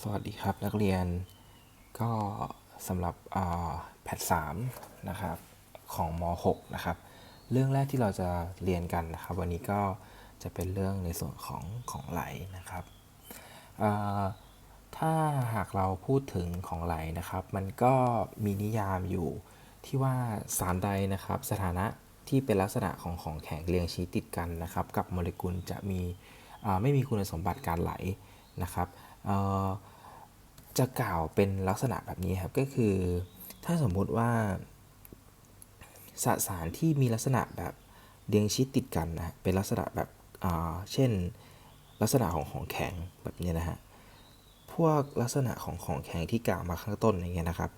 สวัสดีครับนักเรียนก็สำหรับแพทสามนะครับของม .6 นะครับ เรื่องแรกที่เราจะเรียนกันนะครับ วันนี้ก็จะเป็นเรื่องในส่วนของของไหลนะครับ ถ้าหากเราพูดถึงของไหลนะครับ มันก็มีนิยามอยู่ที่ว่าสารใดนะครับ สถานะที่เป็นลักษณะของของแข็งเรียงชี้ติดกันนะครับ กับโมเลกุลจะมีไม่มีคุณสมบัติการไหลนะครับ จะกล่าวเป็นลักษณะแบบนี้ครับก็คือ ถ้าสมมุติว่าสสารที่มีลักษณะแบบเรียงชิดติดกันนะเป็นลักษณะแบบเช่น ลักษณะของของแข็งแบบนี้นะฮะพวกลักษณะของของแข็งที่กล่าวมาข้างต้นอย่างเงี้ยนะครับ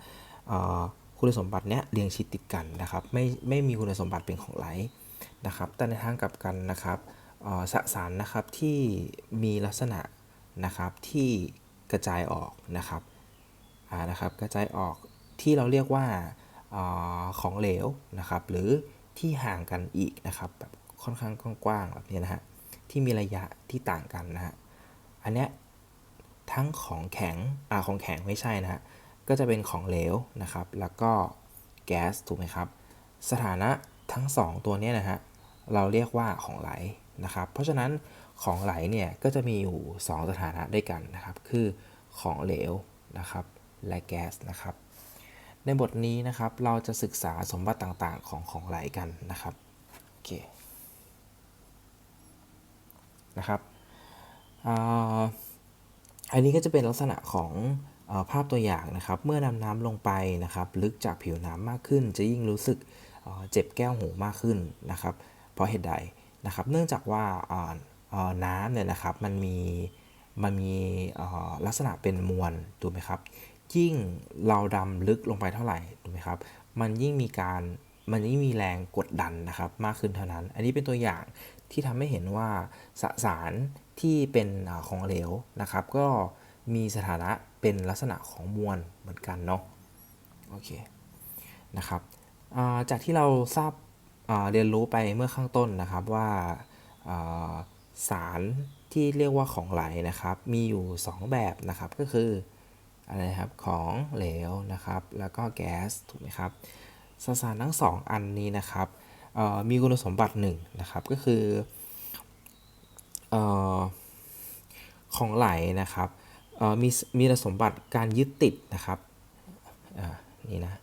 คุณสมบัติเนี้ยเรียงชิดติดกันนะครับไม่ไม่มีคุณสมบัติเป็นของไหลนะครับแต่ในทางกลับกันนะครับสสารนะครับที่มีลักษณะ นะครับที่กระจายออกนะครับอ่านะครับกระจายออกที่เราเรียกว่าอของเหลวนะครับหรือที่ห่างกันอีกนะครับแบบค่อนข้างกว้างๆแบบนี้นะฮะที่มีระยะที่ต่างกันนะฮะอันเนี้ยทั้งของแข็งอ่าของแข็งไม่ใช่นะฮะก็จะเป็นของเหลวนะครับแล้วก็แก๊สถูกไหมครับสถานะทั้ง 2 ตัวเนี้ยนะฮะเราเรียกว่าของไหลนะครับเพราะฉะนั้น ของไหลเนี่ยก็จะมีอยู่ 2 สถานะด้วยกันนะครับ คือของเหลวนะครับและแก๊สนะครับ ในบทนี้นะครับเราจะศึกษาสมบัติต่างๆของของไหลกันนะครับโอเคนะครับอ,อันนี้ก็จะเป็นลักษณะของอภาพตัวอย่างนะครับ เมื่อนำน้ำลงไปนะครับ ลึกจากผิวน้ำมากขึ้น จะยิ่งรู้สึกเจ็บแก้วหูมากขึ้นนะครับ เพราะเหตุใดนะครับ เนื่องจากว่า น้ำเนี่ยนะครับมันมีมันมีลักษณะเป็นมวลถูกไหมครับ ยิ่งเราดำลึกลงไปเท่าไหร่ถูกไหมครับ มันยิ่งมีการมันยิ่งมีแรงกดดันนะครับมากขึ้นเท่านั้น อันนี้เป็นตัวอย่างที่ทำให้เห็นว่าสสารที่เป็นอของเหลวนะครับ ก็มีสถานะเป็นลักษณะของมวลเหมือนกันเนาะโอเคนะครับจากที่เราทราบเรียนรู้ไปเมื่อข้างต้นนะครับว่า สารที่เรียกว่าของไหลนะครับ มีอยู่ 2 แบบนะครับก็คืออะไรครับของเหลวนะครับ แล้วก็แก๊สถูกไหมครับสสารทั้ง 2 อันนี้นะครับมีคุณสมบัติหนึ่งนะครับก็คืออของไหลนะครับมีมีคุณสมบัติการยึดติดนะครับอ่านี่นะ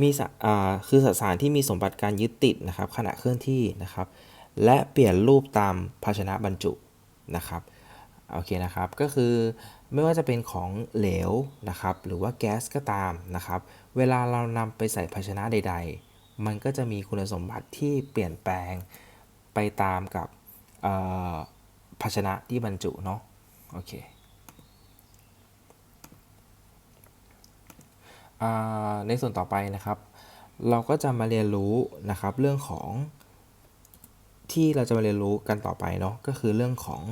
มีสะอ่าคือสสารที่มีสมบัติการยึดติดนะครับ ขณะเคลื่อนที่นะครับ และเปลี่ยนรูปตามภาชนะบรรจุนะครับโอเคนะครับก็คือไม่ว่าจะเป็นของเหลวนะครับหรือว่าแก๊สก็ตามนะครับ เวลาเรานำไปใส่ภาชนะใด ๆ มันก็จะมีคุณสมบัติที่เปลี่ยนแปลงไปตามกับภาชนะที่บรรจุเนาะโอเคในส่วนต่อไปนะครับ เราก็จะมาเรียนรู้นะครับเรื่องของ ที่เราจะมาเรียนรู้กันต่อไปเนาะก็คือเรื่องของ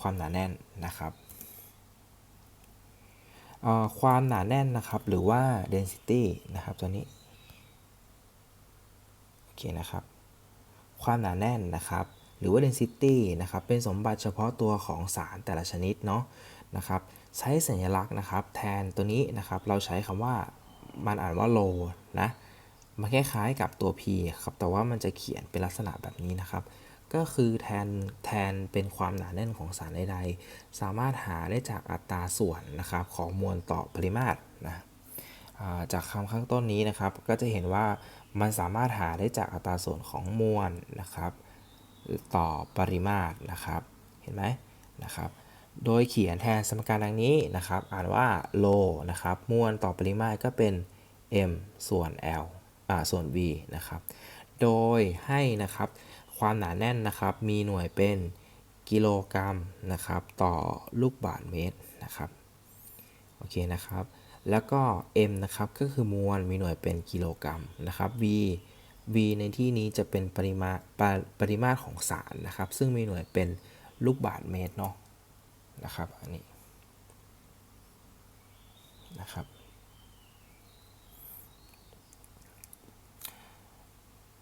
ความหนาแน่นนะครับความหนาแน่นนะครับ หรือว่า density นะครับตัวนี้โอเคนะครับ ความหนาแน่นนะครับ หรือว่า density นะครับ เป็นสมบัติเฉพาะตัวของสารแต่ละชนิดเนาะนะครับ ใช้สัญลักษณ์นะครับ แทนตัวนี้นะครับ เราใช้คำว่ามันอ่านว่า low นะ มันคล้ายๆกับตัว p ครับแต่ว่ามันจะเขียนเป็นลักษณะแบบนี้นะครับ ก็คือแทนแทนเป็นความหนาแน่นของสารใดๆ สามารถหาได้จากอัตราส่วนนะครับของมวลต่อปริมาตรนะจากคำข้างต้นนี้นะครับ ก็จะเห็นว่ามันสามารถหาได้จากอัตราส่วนของมวลนะครับต่อปริมาตรนะครับ เห็นไหมนะครับ โดยเขียนแทนสมการดังนี้นะครับ อ่านว่าโลนะครับมวลต่อปริมาตรก็เป็น m ส่วน l ส่วน v นะครับ โดยให้นะครับความหนาแน่นนะครับมีหน่วยเป็นกิโลกรัมนะครับต่อลูกบาศก์เมตรนะครับโอเคนะครับ แล้วก็ m นะครับก็คือมวลมีหน่วยเป็นกิโลกรัมนะครับ v v ในที่นี้จะเป็นปริมาปรปริมาตรของสารนะครับ ซึ่งมีหน่วยเป็นลูกบาศก์เมตรเนาะนะครับอันนี้นะครับ อ่า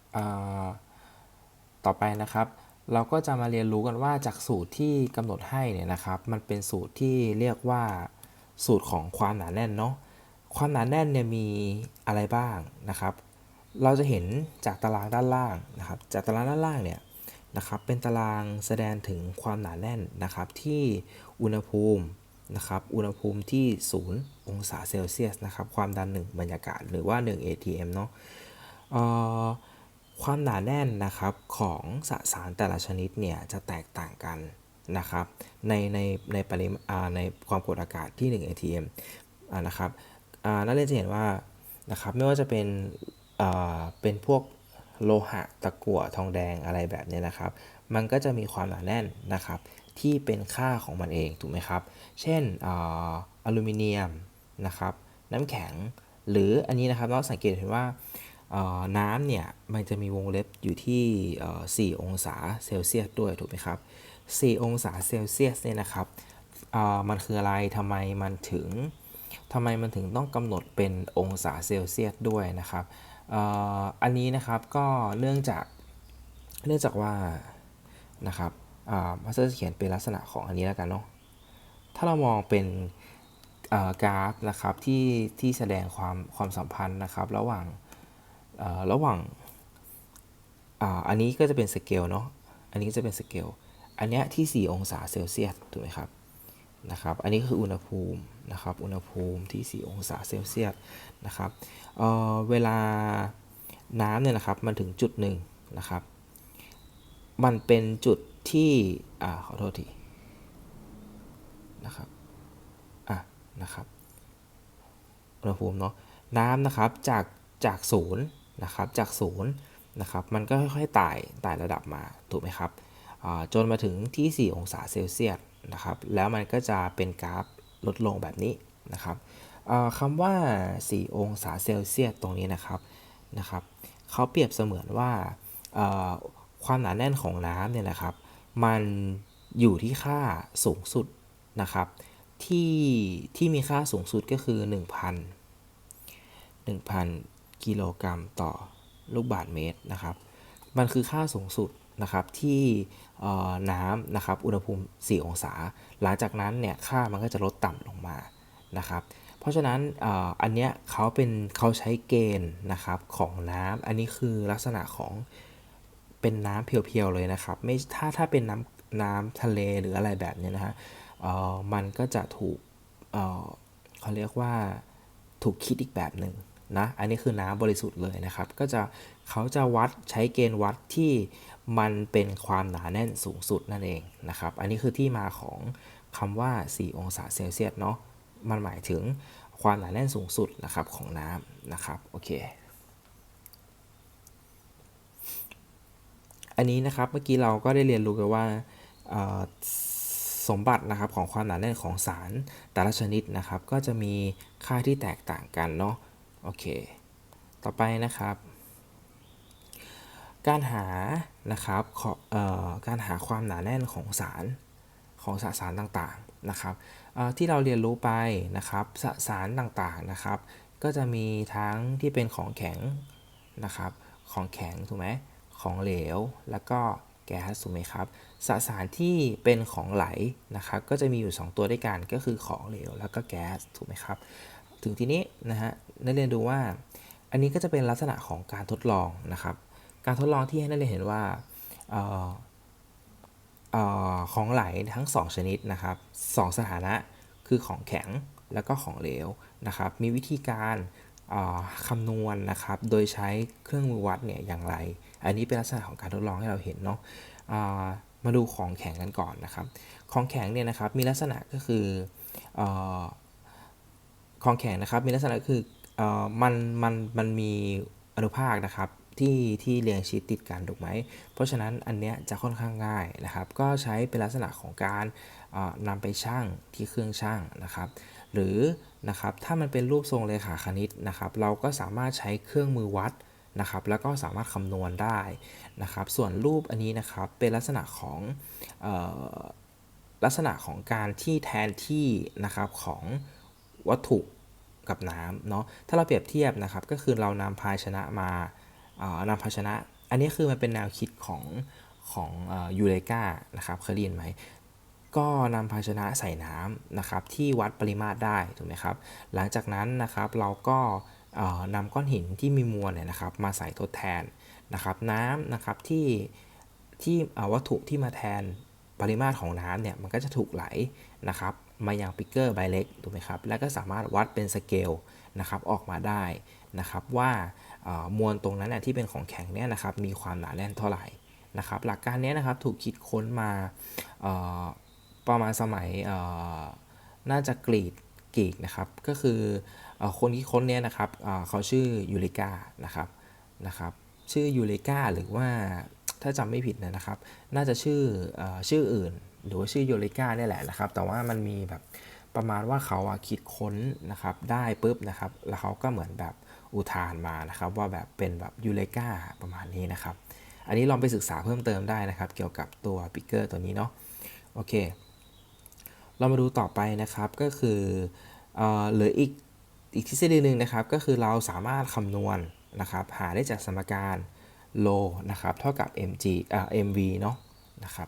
ต่อไปนะครับ เราก็จะมาเรียนรู้กันว่าจากสูตรที่กำหนดให้เนี่ยนะครับ มันเป็นสูตรที่เรียกว่าสูตรของความหนาแน่นเนาะความหนาแน่นเนี่ยมีอะไรบ้างนะครับ เราจะเห็นจากตารางด้านล่างนะครับ จากตารางด้านล่างเนี่ยนะครับ เป็นตารางแสดงถึงความหนาแน่นนะครับที่อุณหภูมินะครับ อุณหภูมิที่ 0 องศาเซลเซียสนะครับ ความดัน 1 บรรยากาศหรือว่า 1 atm เนาะ ความหนาแน่นนะครับของสสารแต่ละชนิดเนี่ยจะแตกต่างกันนะครับในในในปริมาณในความกดอากาศที่ 1 atm นะครับนักเรียนจะเห็นว่านะครับไม่ว่าจะเป็นเป็นพวกโลหะตะกั่วทองแดงอะไรแบบเนี้ยนะครับ มันก็จะมีความหนาแน่นนะครับที่เป็นค่าของมันเองถูกไหมครับ เช่นอลูมิเนียมนะครับน้ำแข็งหรืออันนี้นะครับเราสังเกตเห็นว่า น้ำเนี่ยมันจะมีวงเล็บอยู่ที่เอ่อ4องศาเซลเซียสด้วยถูกไหมครับ 4 องศาเซลเซียสเนี่ยนะครับมันคืออะไรทำไมมันถึงทำไมมันถึงต้องกำหนดเป็นองศาเซลเซียสด้วยนะครับอ,อันนี้นะครับก็เนื่องจากเนื่องจากว่านะครับมาสเตอร์เขียนเป็นลักษณะของอันนี้แล้วกันเนาะถ้าเรามองเป็นกราฟนะครับที่ที่แสดงความความสัมพันธ์นะครับ ระหว่าง ระหว่างอันนี้ก็จะเป็นสเกลเนาะ อันนี้ก็จะเป็นสเกล อันเนี้ยที่ 4 องศาเซลเซียส ถูกไหมครับ นะครับ อันนี้คืออุณหภูมินะครับ อุณหภูมิที่ 4 องศาเซลเซียสนะครับเเวลาน้ำเนี่ยนะครับ มันถึงจุดหนึ่งนะครับ มันเป็นจุดที่อขอโทษทีนะครับ อะ นะครับ อุณหภูมิเนาะ น้ำนะครับ จาก จากศูนย์ นะครับจากศูนย์นะครับมันก็ค่อยๆไต่ไต่ระดับมาถูกไหมครับจนมาถึงที่ 4 องศาเซลเซียสนะครับแล้วมันก็จะเป็นกราฟลดลงแบบนี้นะครับคำว่า 4 องศาเซลเซียสตรงนี้นะครับนะครับเขาเปรียบเสมือนว่าอ่าความหนาแน่นของน้ำเนี่ยนะครับ มันอยู่ที่ค่าสูงสุดนะครับ ที่ที่มีค่าสูงสุดก็คือ 1,000 1,000 กิโลกรัมต่อลูกบาศก์เมตรนะครับ มันคือค่าสูงสุดนะครับที่น้ำนะครับอุณหภูมิ 4 องศา หลังจากนั้นเนี่ยค่ามันก็จะลดต่ำลงมานะครับเพราะฉะนั้นอ,อันเนี้ยเขาเป็นเขาใช้เกณฑ์นะครับของน้ำอันนี้คือลักษณะของเป็นน้ำเพียวๆเลยนะครับไม่ถ้าถ้าเป็นน้ำน้ำทะเลหรืออะไรแบบเนี้ยนะฮะมันก็จะถูกเเขาเรียกว่าถูกคิดอีกแบบหนึ่ง นะอันนี้คือน้ำบริสุทธิ์เลยนะครับ ก็จะเขาจะวัดใช้เกณฑ์วัดที่มันเป็นความหนาแน่นสูงสุดนั่นเองนะครับ อันนี้คือที่มาของคำว่า 4 องศาเซลเซียสเนาะมันหมายถึงความหนาแน่นสูงสุดนะครับของน้ำนะครับโอเค อันนี้นะครับเมื่อกี้เราก็ได้เรียนรู้กันว่าสมบัตินะครับของความหนาแน่นของสารแต่ละชนิดนะครับ ก็จะมีค่าที่แตกต่างกันเนาะ โอเค ต่อไปนะครับ การหานะครับการหาความหนาแน่นของสารของสสารต่างๆนะครับที่เราเรียนรู้ไปนะครับสสารต่างๆนะครับ ก็จะมีทั้งที่เป็นของแข็งนะครับของแข็งถูกไหมของเหลว แล้วก็แก๊สถูกไหมครับสสารที่เป็นของไหลนะครับ ก็จะมีอยู่ 2 ตัวด้วยกันก็คือของเหลวแล้วก็แก๊สถูกไหมครับ ถึงทีนี้นะฮะนักเรียนดูว่า อันนี้ก็จะเป็นลักษณะของการทดลองนะครับ การทดลองที่ให้นักเรียนเห็นว่าอออของไหลทั้ง 2 ชนิดนะครับสองสถานะคือของแข็งแล้วก็ของเหลวนะครับ มีวิธีการคำนวณนะครับ โดยใช้เครื่องมือวัดเนี่ยอย่างไร อันนี้เป็นลักษณะของการทดลองให้เราเห็นเนาะมาดูของแข็งกันก่อนนะครับ ของแข็งเนี่ยนะครับมีลักษณะก็คืออ ของแข็งนะครับมีลักษณะคือเอ่อมันมันมันมีอนุภาคนะครับที่ที่เรียงชิดติดกันถูกไหม เพราะฉะนั้นอันเนี้ยจะค่อนข้างง่ายนะครับ ก็ใช้เป็นลักษณะของการนำไปชั่งที่เครื่องชั่งนะครับ หรือนะครับถ้ามันเป็นรูปทรงเลขาคณิตนะครับ เราก็สามารถใช้เครื่องมือวัดนะครับ แล้วก็สามารถคำนวณได้นะครับ ส่วนรูปอันนี้นะครับเป็นลักษณะของออลักษณะของการที่แทนที่นะครับของ วัตถุกับน้ำเนาะถ้าเราเปรียบเทียบนะครับก็คือเรานำภาชนะมานำภาชนะ อันนี้คือมันเป็นแนวคิดของของยูเรกานะครับเคยได้ยินไหมก็นำภาชนะใส่น้ำนะครับที่วัดปริมาตรได้ถูกไหมครับหลังจากนั้นนะครับเราก็นำก้อนหินที่มีมวลเนี่ยนะครับมาใส่ทดแทนนะครับน้ำนะครับที่ที่วัตถุที่มาแทนปริมาตรของน้ำเนี่ยมันก็จะถูกไหลนะครับ มายังปิกเกอร์ใบเล็กถูกไหมครับ แล้วก็สามารถวัดเป็นสเกลนะครับออกมาได้นะครับว่ามวลตรงนั้นที่เป็นของแข็งเนี่ยนะครับมีความหนาแน่นเท่าไหร่นะครับหลักการนี้นะครับถูกคิดค้นมาประมาณสมัยน่าจะกรีกกรีกนะครับก็คือคนที่ค้นเนี่ยนะครับเขาชื่อยูริกานะครับนะครับชื่อยูริกาหรือว่าถ้าจำไม่ผิดนะครับ น่าจะชื่ออชื่ออื่น หรือว่าชื่อยูริกาเนี่ยแหละนะครับ แต่ว่ามันมีแบบประมาณว่าเขาคิดค้นนะครับได้ปุ๊บนะครับ แล้วเขาก็เหมือนแบบอุทานมานะครับ ว่าแบบเป็นแบบยูริกาประมาณนี้นะครับ อันนี้ลองไปศึกษาเพิ่มเติมได้นะครับ เกี่ยวกับตัวปิกเกอร์ตัวนี้เนาะโอเค เรามาดูต่อไปนะครับก็คือเหลืออีกอีกทฤษฎีหนึ่งนะครับ ก็คือเราสามารถคำนวณนะครับ หาได้จากสมการโลนะครับ เท่ากับ mg อ่า mv เนาะนะครับ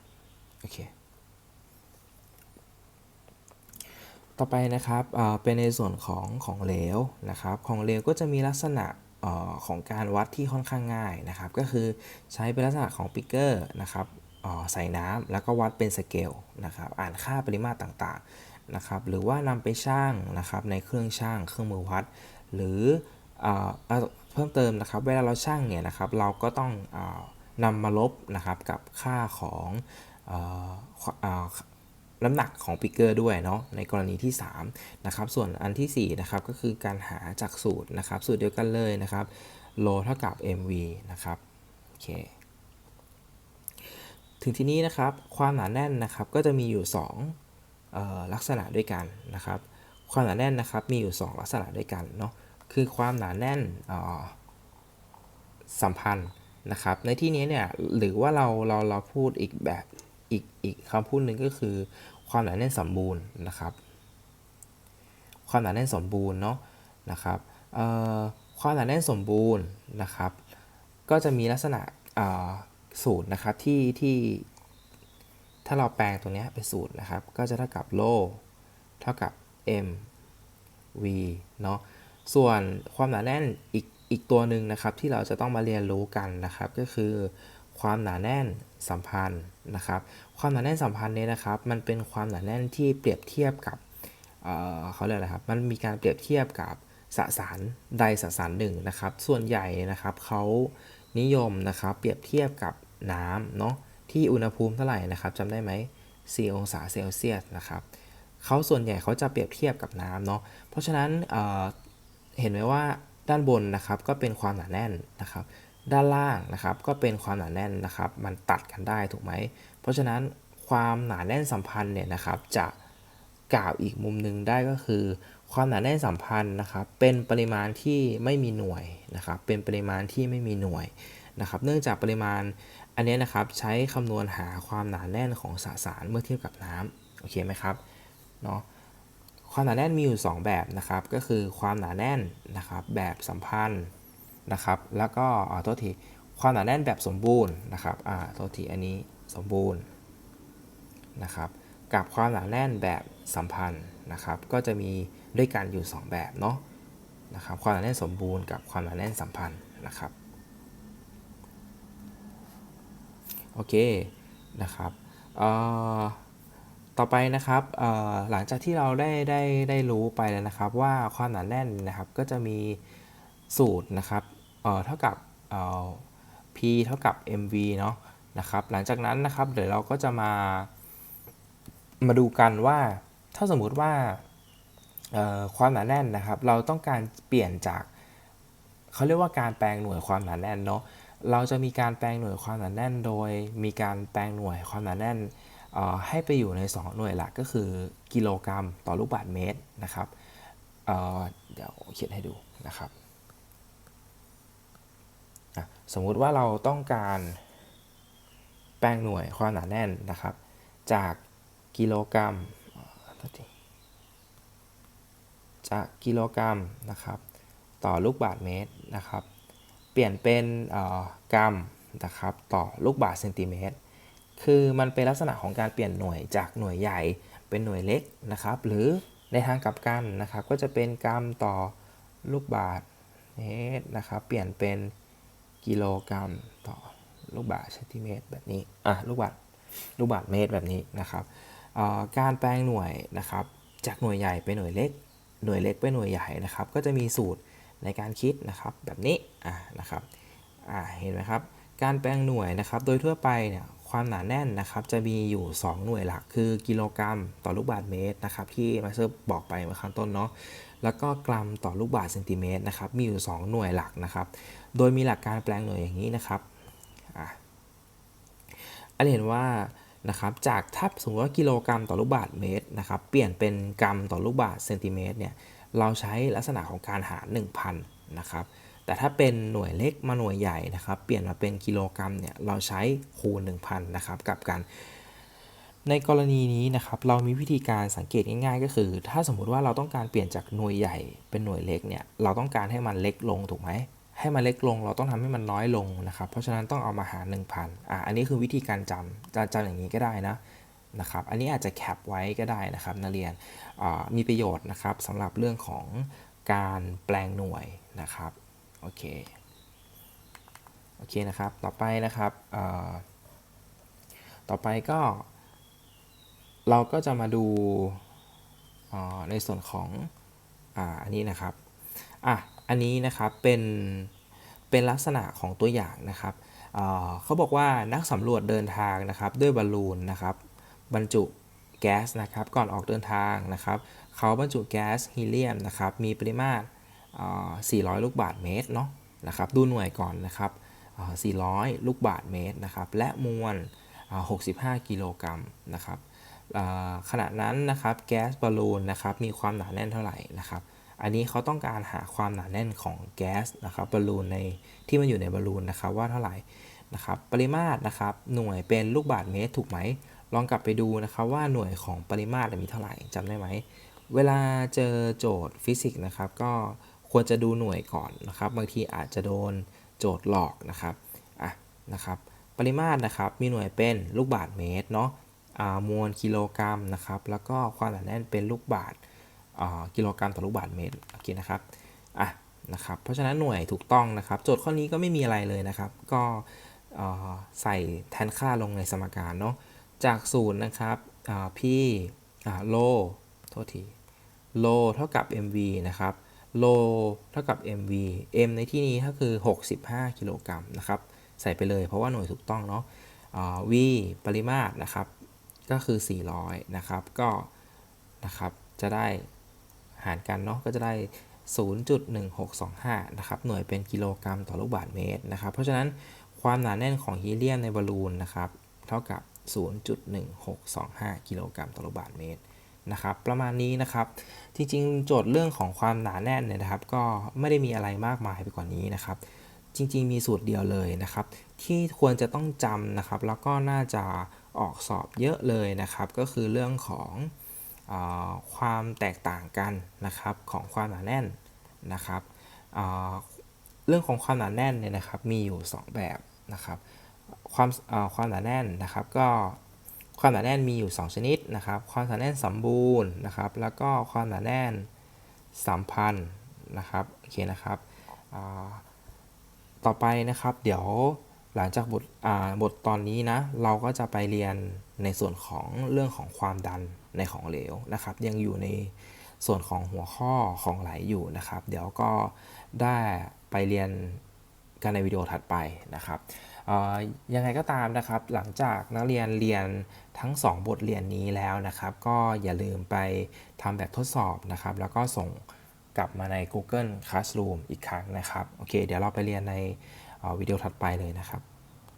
โอเค ต่อไปนะครับเป็นในส่วนของของเหลวนะครับ ของเหลวก็จะมีลักษณะของการวัดที่ค่อนข้างง่ายนะครับ ก็คือใช้เป็นลักษณะของปิกเกอร์นะครับใส่น้ำแล้วก็วัดเป็นสเกลนะครับ อ่านค่าปริมาตรต่างๆนะครับ หรือว่านำไปช่างนะครับในเครื่องช่างเครื่องมือวัด หรือเพิ่มเติมนะครับ เวลาเราช่างเนี่ยนะครับ เราก็ต้องนำมาลบนะครับกับค่าของ น้ำหนักของปิกเกอร์ด้วยเนาะในกรณีที่3นะครับส่วนอันที่4นะครับก็คือการหาจากสูตรนะครับสูตรเดียวกันเลยนะครับโลเท่ากับ mv นะครับโอเคถึงที่นี้นะครับความหนาแน่นนะครับก็จะมีอยู่2ลักษณะด้วยกันนะครับความหนาแน่นนะครับมีอยู่ 2 ลักษณะด้วยกันเนาะคือความหนาแน่นสัมพันธ์นะครับในที่นี้เนี่ยหรือว่าเราเราเราพูดอีกแบบอีกอีกคำพูดหนึ่งก็คือ ความหนาแน่นสมบูรณ์นะครับ ความหนาแน่นสมบูรณ์เนาะนะครับความหนาแน่นสมบูรณ์นะครับ ก็จะมีลักษณะสูตรนะครับที่ที่ถ้าเราแปลงตรงนี้เป็นสูตรนะครับ ก็จะเท่ากับโลเท่ากับ m v เนาะส่วนความหนาแน่นอีกอีกตัวหนึ่งนะครับที่เราจะต้องมาเรียนรู้กันนะครับ ก็คือ ความหนาแน่นสัมพันธ์นะครับ ความหนาแน่นสัมพันธ์เนี้นะครับ มันเป็นความหนาแน่นที่เปรียบเทียบกับเเขาเรียกอะไรครับ มันมีการเปรียบเทียบกับสสารใดสสารหนึ่งนะครับ ส่วนใหญ่นะครับเขานิยมนะครับเปรียบเทียบกับน้ำเนาะที่อุณหภูมิเท่าไหร่นะครับจำได้ไหม4องศาเซลเซียสนะครับเขาส่วนใหญ่เขาจะเปรียบเทียบกับน้ำเนาะเพราะฉะนั้นเเห็นไหมว่าด้านบนนะครับก็เป็นความหนาแน่นนะครับ ด้านล่างนะครับก็เป็นความหนาแน่นนะครับ มันตัดกันได้ถูกไหม เพราะฉะนั้นความหนาแน่นสัมพันธ์เนี่ยนะครับจะกล่าวอีกมุมหนึ่งได้ก็คือ ความหนาแน่นสัมพันธ์นะครับ เป็นปริมาณที่ไม่มีหน่วยนะครับ เป็นปริมาณที่ไม่มีหน่วยนะครับ เนื่องจากปริมาณอันนี้นะครับใช้คำนวณหาความหนาแน่นของสสารเมื่อเทียบกับน้ำโอเคไหมครับเนาะความหนาแน่นมีอยู่ 2 แบบนะครับ ก็คือความหนาแน่นนะครับแบบสัมพันธ์ นะครับ แล้วก็อโทษทีความหนาแน่นแบบสมบูรณ์นะครับอ่าโทษทีอันนี้สมบูรณ์นะครับ กับความหนาแน่นแบบสัมพันธ์นะครับ ก็จะมีด้วยกันอยู่ 2 แบบเนาะนะครับ ความหนาแน่นสมบูรณ์กับความหนาแน่นสัมพันธ์นะครับโอเคนะครับต่อไปนะครับหลังจากที่เราได้ได้ได้รู้ไปแล้วนะครับ ว่าความหนาแน่นนะครับก็จะมีสูตรนะครับ เท่ากับ p เท่ากับ mv เนาะนะครับหลังจากนั้นนะครับเดี๋ยวเราก็จะมา มาดูกันว่าถ้าสมมุติว่าความหนาแน่นนะครับ เราต้องการเปลี่ยนจากเขาเรียกว่าการแปลงหน่วยความหนาแน่นเนาะเราจะมีการแปลงหน่วยความหนาแน่น โดยมีการแปลงหน่วยความหนาแน่นให้ไปอยู่ใน 2 หน่วยหลักก็คือกิโลกรัมต่อลูกบาศก์เมตรนะครับเเดี๋ยวเขียนให้ดูนะครับ สมมุติว่าเราต้องการแปลงหน่วยความหนาแน่นนะครับ จากกิโลกรัมจากกิโลกรัมนะครับ ต่อลูกบาศก์เมตรนะครับ เปลี่ยนเป็นกรัมนะครับต่อลูกบาศก์เซนติเมตร คือมันเป็นลักษณะของการเปลี่ยนหน่วยจากหน่วยใหญ่เป็นหน่วยเล็กนะครับ หรือในทางกลับกันนะครับ ก็จะเป็นกรัมต่อลูกบาศก์เมตรนะครับ เปลี่ยนเป็น กิโลกรัมต่อลูกบาศก์เซนติเมตรแบบนี้ อะ ลูกบาศก์ลูกบาศก์เมตรแบบนี้นะครับการแปลงหน่วยนะครับ จากหน่วยใหญ่ไปหน่วยเล็ก หน่วยเล็กไปหน่วยใหญ่นะครับ ก็จะมีสูตรในการคิดนะครับแบบนี้ อะนะครับ อ่าเห็นไหมครับ การแปลงหน่วยนะครับ โดยทั่วไปเนี่ยความหนาแน่นนะครับจะมีอยู่ 2 หน่วยหลักคือกิโลกรัมต่อลูกบาศก์เมตรนะครับที่มาเตอร์บอกไปเมื่อข้งต้นเนาะแล้วก็กรัมต่อลูกบาศก์เซนติเมตรนะครับมีอยู่ 2 หน่วยหลักนะครับ โดยมีหลักการแปลงหน่วยอย่างนี้นะครับอันนี้เห็นว่านะครับจากถ้าสมมติว่ากิโลกรัมต่อลูกบาศก์เมตรนะครับเปลี่ยนเป็นกรัมต่อลูกบาศก์เซนติเมตรเนี่ยเราใช้ลักษณะของการหาร 1,000นะครับแต่ถ้าเป็นหน่วยเล็กมาหน่วยใหญ่นะครับ เปลี่ยนมาเป็นกิโลกรัมเนี่ยเราใช้คูณ 1,000นะครับกลับกัน ในกรณีนี้นะครับเรามีวิธีการสังเกตง่ายๆ ก็คือ ถ้าสมมุติว่าเราต้องการเปลี่ยนจากหน่วยใหญ่เป็นหน่วยเล็กเนี่ยเราต้องการให้มันเล็กลงถูกไหม ให้มันเล็กลง เราต้องทำให้มันน้อยลงนะครับ เพราะฉะนั้นต้องเอามาหาร 1,000อะอันนี้คือวิธีการจำจะจำอย่างนี้ก็ได้นะนะครับ อันนี้อาจจะแคปไว้ก็ได้นะครับนักเรียนมีประโยชน์นะครับสำหรับเรื่องของการแปลงหน่วยนะครับโอเคโอเคนะครับ ต่อไปนะครับต่อไปก็ เราก็จะมาดูในส่วนของออันนี้นะครับอะ อันนี้นะครับเป็นเป็นลักษณะของตัวอย่างนะครับเเขาบอกว่านักสำรวจเดินทางนะครับด้วยบอลลูนนะครับบรรจุแก๊สนะครับก่อนออกเดินทางนะครับเขาบรรจุแก๊สฮีเลียมนะครับมีปริมาตร 400 ลูกบาศก์เมตรเนาะนะครับดูหน่วยก่อนนะครับ 400 ลูกบาศก์เมตรนะครับและมวล 65 กิโลกรัมนะครับขณะนั้นนะครับแก๊สบอลลูนนะครับมีความหนาแน่นเท่าไหร่นะครับ อันนี้เขาต้องการหาความหนาแน่นของแก๊สนะครับบอลลูนในที่มันอยู่ในบอลลูนนะครับว่าเท่าไหร่นะครับปริมาตรนะครับหน่วยเป็นลูกบาศก์เมตรถูกไหมลองกลับไปดูนะครับว่าหน่วยของปริมาตรมีเท่าไหร่จำได้ไหมเวลาเจอโจทย์ฟิสิกส์นะครับก็ควรจะดูหน่วยก่อนนะครับ บางทีอาจจะโดนโจทย์หลอกนะครับอะนะครับปริมาตรนะครับมีหน่วยเป็นลูกบาศก์เมตรเนาะอ่ามวลกิโลกรัมนะครับแล้วก็ความหนาแน่นเป็นลูกบาศก์ กิโลกรัมต่อลูกบาศก์เมตรโอเคนะครับอะนะครับเพราะฉะนั้นหน่วยถูกต้องนะครับ โจทย์ข้อนี้ก็ไม่มีอะไรเลยนะครับ ก็ใส่แทนค่าลงในสมการเนาะจากศูนย์นะครับพี่โลโทษทีโลเท่ากับ mv นะครับโลเท่ากับ mv m ในที่นี้ก็คือ 65 กิโลกรัมนะครับ ใส่ไปเลยเพราะว่าหน่วยถูกต้องเนาะอ่า v ปริมาตรนะครับ ก็คือ 400 นะครับ ก็นะครับ จะได้ หารกันเนาะก็จะได้ 0.1625 นะครับ หน่วยเป็นกิโลกรัมต่อลูกบาศก์เมตรนะครับ เพราะฉะนั้นความหนาแน่นของฮีเลียมในบอลลูนนะครับ เท่ากับ 0.1625 กิโลกรัมต่อลูกบาศก์เมตรนะครับประมาณนี้นะครับ จริงๆ โจทย์เรื่องของความหนาแน่นเนี่ยนะครับ ก็ไม่ได้มีอะไรมากมายไปกว่านี้นะครับ จริง ๆ มีสูตรเดียวเลยนะครับ ที่ควรจะต้องจำนะครับ แล้วก็น่าจะออกสอบเยอะเลยนะครับ ก็คือเรื่องของ ความแตกต่างกันนะครับของความหนาแน่นนะครับเรื่องของความหนาแน่นเนี่ยนะครับมีอยู่ 2 แบบนะครับความความหนาแน่นนะครับก็ความหนาแน่นมีอยู่ 2 ชนิดนะครับ ความหนาแน่นสมบูรณ์นะครับ แล้วก็ความหนาแน่นสัมพันธ์นะครับโอเคนะครับต่อไปนะครับเดี๋ยวหลังจากบทบทตอนนี้นะเราก็จะไปเรียนในส่วนของเรื่องของความดัน ในของเหลวนะครับ ยังอยู่ในส่วนของหัวข้อของไหลอยู่นะครับ เดี๋ยวก็ได้ไปเรียนกันในวิดีโอถัดไปนะครับยังไงก็ตามนะครับ หลังจากนักเรียนเรียนทั้ง 2 บทเรียนนี้แล้วนะครับ ก็อย่าลืมไปทำแบบทดสอบนะครับ แล้วก็ส่งกลับมาใน Google Classroom อีกครั้งนะครับ โอเค เดี๋ยวเราไปเรียนในวิดีโอถัดไปเลยนะครับ